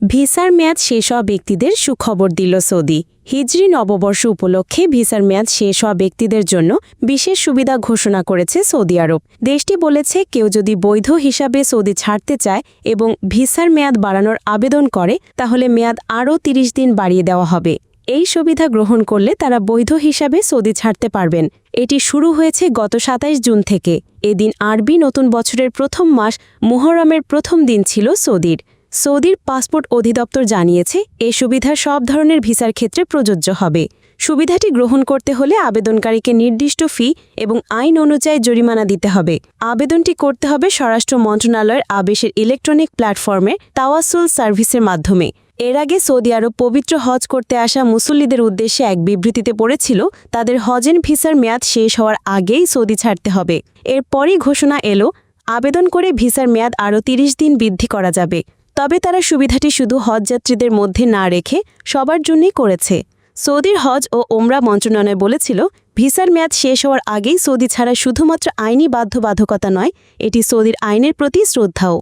ভিসার মেয়াদ শেষ হওয়া ব্যক্তিদের সুখবর দিল সৌদি। হিজরি নববর্ষ উপলক্ষে ভিসার মেয়াদ শেষ হওয়া ব্যক্তিদের জন্য বিশেষ সুবিধা ঘোষণা করেছে সৌদি আরব। দেশটি বলেছে, কেউ যদি বৈধ হিসাবে সৌদি ছাড়তে চায় এবং ভিসার মেয়াদ বাড়ানোর আবেদন করে, তাহলে মেয়াদ আরও ৩০ দিন বাড়িয়ে দেওয়া হবে। এই সুবিধা গ্রহণ করলে তারা বৈধ হিসাবে সৌদি ছাড়তে পারবেন। এটি শুরু হয়েছে গত ২৭ জুন থেকে। এদিন আরবি নতুন বছরের প্রথম মাস মুহরমের প্রথম দিন ছিল সৌদির। সৌদির পাসপোর্ট অধিদপ্তর জানিয়েছে, এ সুবিধা সব ধরনের ভিসার ক্ষেত্রে প্রযোজ্য হবে। সুবিধাটি গ্রহণ করতে হলে আবেদনকারীকে নির্দিষ্ট ফি এবং আইন অনুযায়ী জরিমানা দিতে হবে। আবেদনটি করতে হবে স্বরাষ্ট্র মন্ত্রণালয়ের আবেশের ইলেকট্রনিক প্ল্যাটফর্মে তাওয়াসুল সার্ভিসের মাধ্যমে। এর আগে সৌদি আরব পবিত্র হজ করতে আসা মুসল্লিদের উদ্দেশ্যে এক বিবৃতিতে পড়েছিল, তাদের হজেন ভিসার মেয়াদ শেষ হওয়ার আগেই সৌদি ছাড়তে হবে। এরপরই ঘোষণা এলো, আবেদন করে ভিসার মেয়াদ আরও ৩০ দিন বৃদ্ধি করা যাবে। তবে তারা সুবিধাটি শুধু হজযাত্রীদের মধ্যে না রেখে সবার জন্যই করেছে। সৌদির হজ ও ওমরা মন্ত্রণালয় বলেছিল, ভিসার মেয়াদ শেষ হওয়ার আগেই সৌদি ছাড়া শুধুমাত্র আইনি বাধ্যবাধকতা নয়, এটি সৌদির আইনের প্রতি শ্রদ্ধাও।